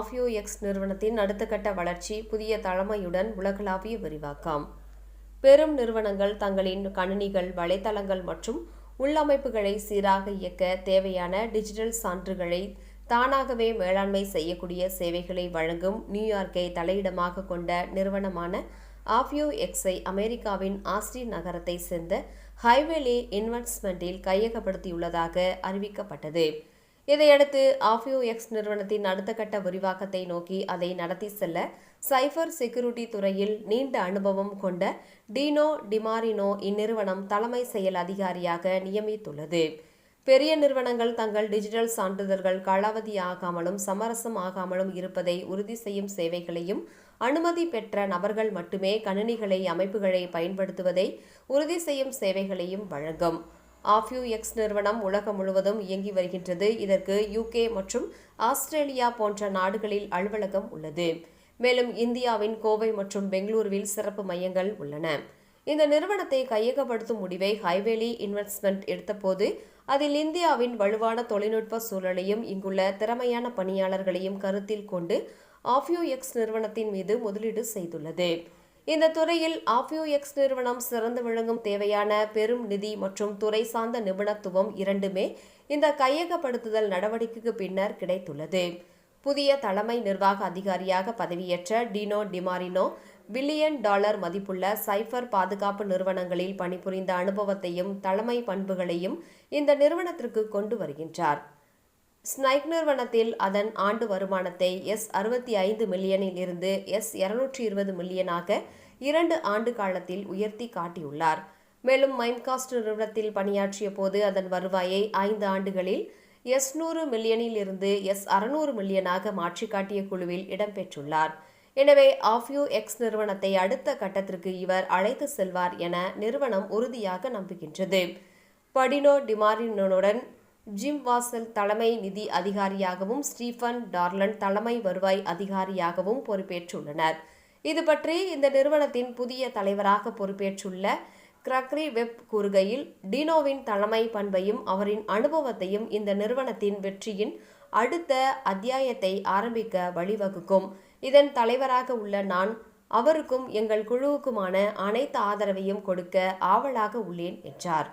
மாஃபியோ X நிறுவனத்தின் அடுத்த கட்ட வளர்ச்சி புதிய தலைமையுடன் உலகளாவிய விரிவாக்கம். பெரும் நிறுவனங்கள் தங்களின் கணினிகள் வலைத்தளங்கள் மற்றும் உள்ளமைப்புகளை சீராக இயக்க தேவையான டிஜிட்டல் சான்றுகளை தானாகவே மேலாண்மை செய்யக்கூடிய சேவைகளை வழங்கும் நியூயார்க்கை தலையிடமாக கொண்ட நிறுவனமான ஆஃபியோ எக்ஸை அமெரிக்காவின் ஆஸ்டின் நகரத்தை சேர்ந்த ஹைவேலே இன்வெஸ்ட்மெண்டில் கையகப்படுத்தியுள்ளதாக அறிவிக்கப்பட்டது. இதையடுத்து ஆஃபியோ எக்ஸ் நிறுவனத்தின் அடுத்த கட்ட விரிவாக்கத்தை நோக்கி அதை நடத்தி செல்ல சைபர் செக்யூரிட்டி துறையில் நீண்ட அனுபவம் கொண்ட டீனோ டிமாரினோ இந்நிறுவனம் தலைமை செயல் அதிகாரியாக நியமித்துள்ளது. பெரிய நிறுவனங்கள் தங்கள் டிஜிட்டல் சான்றிதழ்கள் காலாவதி ஆகாமலும் சமரசம் ஆகாமலும் இருப்பதை உறுதி செய்யும் சேவைகளையும் அனுமதி பெற்ற நபர்கள் மட்டுமே கணினிகளை அமைப்புகளை பயன்படுத்துவதை உறுதி செய்யும் சேவைகளையும் வழங்கும். ஆஃப்யூ எக்ஸ் நிறுவனம் உலகம் முழுவதும் இயங்கி வருகின்றது. இதற்கு யூகே மற்றும் ஆஸ்திரேலியா போன்ற நாடுகளில் அலுவலகம் உள்ளது. மேலும் இந்தியாவின் கோவை மற்றும் பெங்களூருவில் சிறப்பு மையங்கள் உள்ளன. இந்த நிறுவனத்தை கையகப்படுத்தும் முடிவை ஹைவேலி இன்வெஸ்ட்மெண்ட் எடுத்தபோது அதில் இந்தியாவின் வலுவான தொழில்நுட்ப சூழலையும் இங்குள்ள திறமையான பணியாளர்களையும் கருத்தில் கொண்டு ஆஃப்யூ எக்ஸ் நிறுவனத்தின் மீது முதலீடு செய்துள்ளது. இந்த துறையில் ஆஃப்யூ எக்ஸ் நிறுவனம் சிறந்து விளங்கும் தேவையான பெரும் நிதி மற்றும் துறை சார்ந்த நிபுணத்துவம் இரண்டுமே இந்த கையகப்படுத்துதல் நடவடிக்கைக்கு பின்னர் கிடைத்துள்ளது. புதிய தலைமை நிர்வாக அதிகாரியாக பதவியேற்ற டினோ டிமாரினோ பில்லியன் டாலர் மதிப்புள்ள சைபர் பாதுகாப்பு நிறுவனங்களில் பணிபுரிந்த அனுபவத்தையும் தலைமை பண்புகளையும் இந்த நிறுவனத்திற்கு கொண்டு வருகின்றார். ஸ்னைக் நிறுவனத்தில் அதன் ஆண்டு வருமானத்தை எஸ் அறுபத்தி ஐந்து மில்லியனில் இருந்து எஸ் இருநூற்றி இருபது மில்லியனாக இரண்டு ஆண்டு காலத்தில் உயர்த்தி காட்டியுள்ளார். மேலும் மைம்காஸ்ட் நிறுவனத்தில் பணியாற்றிய போது அதன் வருவாயை ஐந்து ஆண்டுகளில் எஸ் நூறு மில்லியனில் இருந்து எஸ் அறுநூறு மில்லியனாக மாற்றி காட்டிய குழுவில் இடம்பெற்றுள்ளார் எனவே ஆஃப்யூ எக்ஸ் நிறுவனத்தை அடுத்த கட்டத்திற்கு இவர் அழைத்து செல்வார் என நிறுவனம் உறுதியாக நம்புகின்றது. படினோ டிமாரினுடன் ஜிம் வாசல் தலைமை நிதி அதிகாரியாகவும் ஸ்டீஃபன் டார்லன் தலைமை வருவாய் அதிகாரியாகவும் பொறுப்பேற்றுள்ளனர். இது பற்றி இந்த நிறுவனத்தின் புதிய தலைவராக பொறுப்பேற்றுள்ள கிரக்ரி வெப் கூறுகையில் டினோவின் தலைமை பண்பையும் அவரின் அனுபவத்தையும் இந்த நிறுவனத்தின் வெற்றியின் அடுத்த அத்தியாயத்தை ஆரம்பிக்க வழிவகுக்கும். இதன் தலைவராக உள்ள நான் அவருக்கும் எங்கள் குழுவுக்குமான அனைத்து ஆதரவையும் கொடுக்க ஆவலாக உள்ளேன் என்றார்.